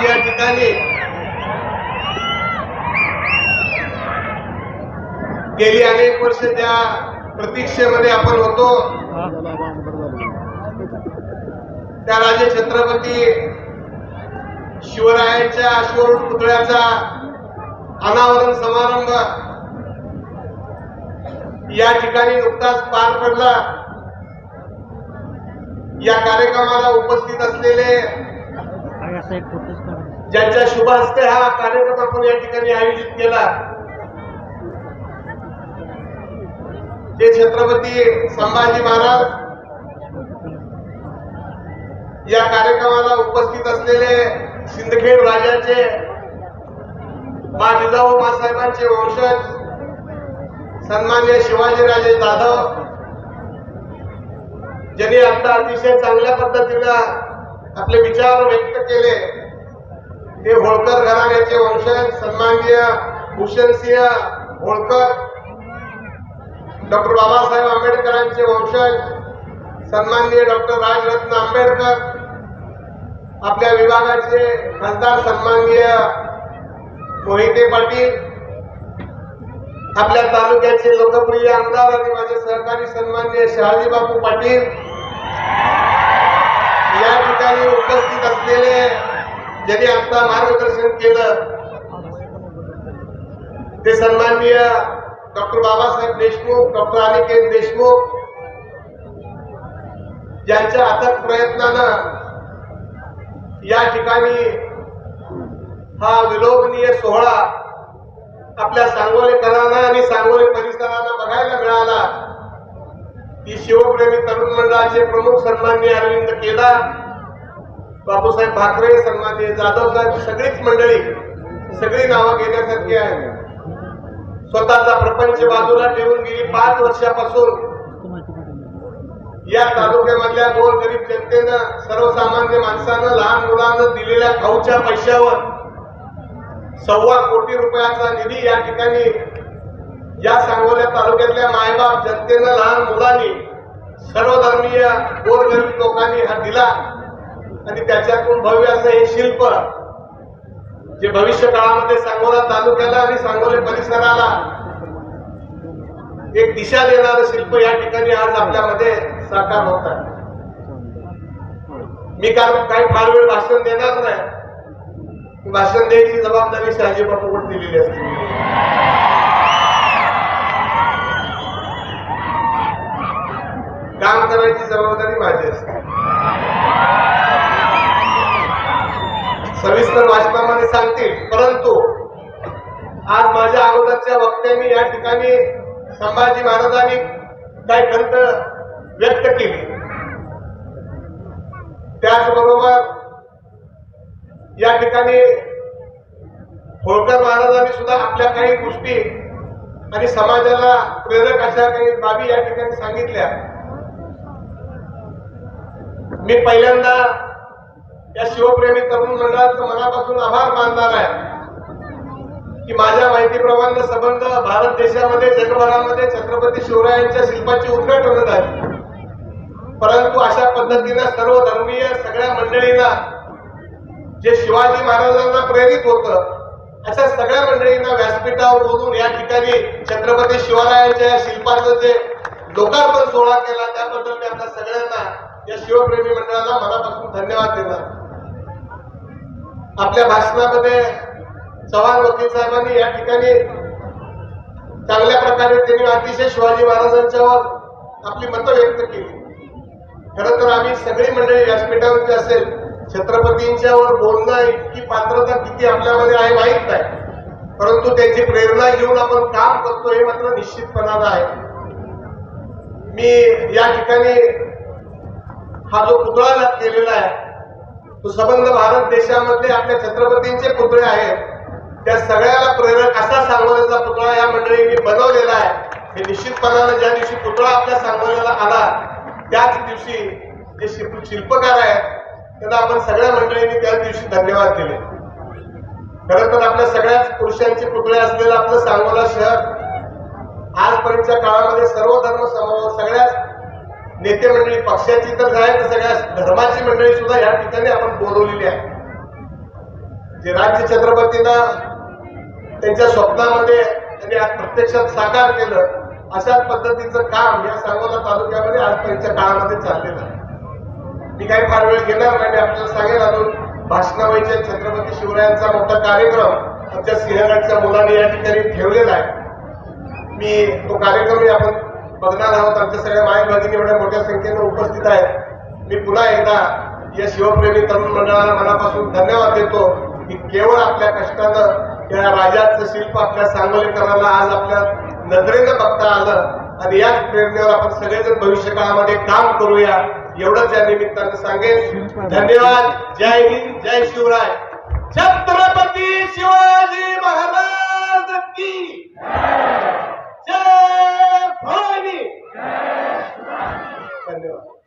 आज या ठिकाणी. गेली अनेक वर्ष त्या प्रतीक्षेमध्ये आपण होतो. त्या राजे छत्रपती शिवरायांच्या अश्वरूढ पुतळ्याचा अनावरण समारंभ या ठिकाणी नुकताच पार पडला. या कार्यक्रमाला उपस्थित असलेले ज्यांच्या शुभ हस्ते हा कार्यक्रम आपण या ठिकाणी आयोजित केला. ते छत्रपती संभाजी महाराज या कार्यक्रमाला उपस्थित असलेले सिंदखेड राजाचे मा जिजाऊ मासाहेबांचे वंशज सन्मान्य शिवाजीराजे जाधव ज्यांनी आता अतिशय चांगल्या पद्धतीनं आपले विचार व्यक्त केले. हे होळकर घराण्याचे वंशज सन्माननीय भूषणसिंह होळकर डॉक्टर बाबासाहेब आंबेडकरांचे वंशज सन्माननीय डॉक्टर राजरत्न आंबेडकर आपल्या विभागाचे खासदार सन्माननीय मोहिते पाटील आपल्या तालुक्याचे लोकप्रिय आमदार आणि माझे सहकारी सन्माननीय शहाजीबापू पाटील. या ठिकाणी उपस्थित असलेले ज्यांनी आता मार्गदर्शन केलं. ते सन्माननीय डॉक्टर बाबासाहेब देशमुख डॉक्टर अनिकेत देशमुख ज्यांच्या अथक प्रयत्नानं या ठिकाणी हा विलोभनीय सोहळा आपल्या सांगोलेकरांना आणि सांगोले परिसराला बघायला मिळाला. की शिवप्रेमी तरुण मंडळाचे प्रमुख सन्माननीय अरविंद केदार बापूसाहेब भाकरे सन्माननीय जाधव साहेब सगळीच मंडळी सगळी नावं घेण्यासारखी आहेत. स्वतःचा प्रपंच बाजूला ठेवून गेली पाच वर्षापासून. या तालुक्यामधल्या गोरगरीब जनतेनं सर्वसामान्य माणसानं लहान मुलांना दिलेल्या खाऊच्या पैशावर सव्वा कोटी रुपयाचा निधी या ठिकाणी या सांगोल्या तालुक्यातल्या मायबाप जनतेनं लहान मुलांनी सर्वधर्मीय गोरगरीब लोकांनी हा दिला. आणि त्याच्यातून भव्य असं हे शिल्प जे भविष्य काळामध्ये सांगोला तालुक्याला आणि सांगोले परिसराला एक दिशा देणारं शिल्प या ठिकाणी आज आपल्यामध्ये साकार होत आहे. मी काल काही फार वेळ भाषण देणार नाही. भाषण द्यायची जबाबदारी शहाजी बापूकडे दिलेली असते. काम करायची जबाबदारी माझी असते. सविस्तर वाचनामध्ये सांगतील परंतु आज माझ्या अगोदरच्या वक्त्यांनी या ठिकाणी संभाजी महाराजांनी काही खंत व्यक्त केली. त्याचबरोबर या ठिकाणी होळकर महाराजांनी सुद्धा आपल्या काही गोष्टी आणि समाजाला प्रेरक अशा काही बाबी या ठिकाणी सांगितल्या. मी पहिल्यांदा या शिवप्रेमी तरुण मंडळाचं मनापासून आभार मानणार आहे. की माझ्या माहितीप्रमाणे संबंध भारत देशामध्ये जगभरामध्ये छत्रपती शिवरायांच्या शिल्पाची उद्घाटन झाली परंतु अशा पद्धतीनं सर्व धर्मीय सगळ्या मंडळींना जे शिवाजी महाराजांना प्रेरित होतं अशा सगळ्या मंडळींना व्यासपीठावर बोलून या ठिकाणी छत्रपती शिवरायांच्या या शिल्पाचं जे लोकार्पण सोहळा केला त्याबद्दल मी आपल्या सगळ्यांना या शिवप्रेमी मंडळाला मनापासून धन्यवाद देणार. आपल्या भाषणामध्ये चव्हाण वकील साहेबांनी या ठिकाणी चांगल्या प्रकारे त्यांनी अतिशय शिवाजी महाराजांच्यावर आपली मतं व्यक्त केली. खरं तर आम्ही सगळी मंडळी व्यासपीठावरची असेल छत्रपतींच्यावर बोलणं इतकी पात्रता किती आपल्यामध्ये आहे माहीत नाही. परंतु त्यांची प्रेरणा घेऊन आपण काम करतो हे मात्र निश्चितपणानं आहे. मी या ठिकाणी हा जो पुतळा केलेला आहे तो संबंध भारत देशामध्ये आपल्या छत्रपतींचे पुतळे आहेत. त्या सगळ्याला प्रेरक असा सांगोल्याचा पुतळा या मंडळींनी बनवलेला आहे हे निश्चितपणानं ज्या दिवशी पुतळा आपल्या सांगोल्याला आला त्याच दिवशी जे शिल्प- शिल्पकार आहेत त्यांना आपण सगळ्या मंडळींनी त्याच दिवशी धन्यवाद दिले. खरं तर आपल्या सगळ्याच पुरुषांचे पुतळे असलेलं आपलं सांगोला शहर आजपर्यंतच्या काळामध्ये सर्व धर्म समभाव सगळ्याच नेते मंडळी पक्षाची तर आहे तर सगळ्या धर्माची मंडळी सुद्धा या ठिकाणी आपण बोलवलेली आहे. जे राज्य छत्रपतींना त्यांच्या स्वप्नामध्ये त्यांनी आज प्रत्यक्षात साकार केलं अशाच पद्धतीचं काम या सांगोला तालुक्यामध्ये आजपर्यंतच्या काळामध्ये चाललेलं आहे. मी काही फार वेळ घेणार नाही आपल्याला सांगेल अजून. भाषणावयचे छत्रपती शिवरायांचा मोठा कार्यक्रम आमच्या सिंहगडच्या मुलांनी या ठिकाणी ठेवलेला आहे. मी तो कार्यक्रमही आपण बघणार आहोत. आमच्या सगळ्या माय भगिनी एवढ्या मोठ्या संख्येने उपस्थित आहेत. मी पुन्हा एकदा या शिवप्रेमी तरुण मंडळाला मनापासून धन्यवाद देतो की केवळ आपल्या कष्टानं या राजाचं शिल्प आपल्या सांगोलीकरांना आज आपल्या नजरेनं बघता आलं आणि याच प्रेरणेवर आपण सगळेजण भविष्य काळामध्ये काम करूया. एवढंच या निमित्तानं सांगेन. धन्यवाद. जय हिंद. जय शिवराय. छत्रपती शिवाजी महाराज की जय भवानी! धन्यवाद.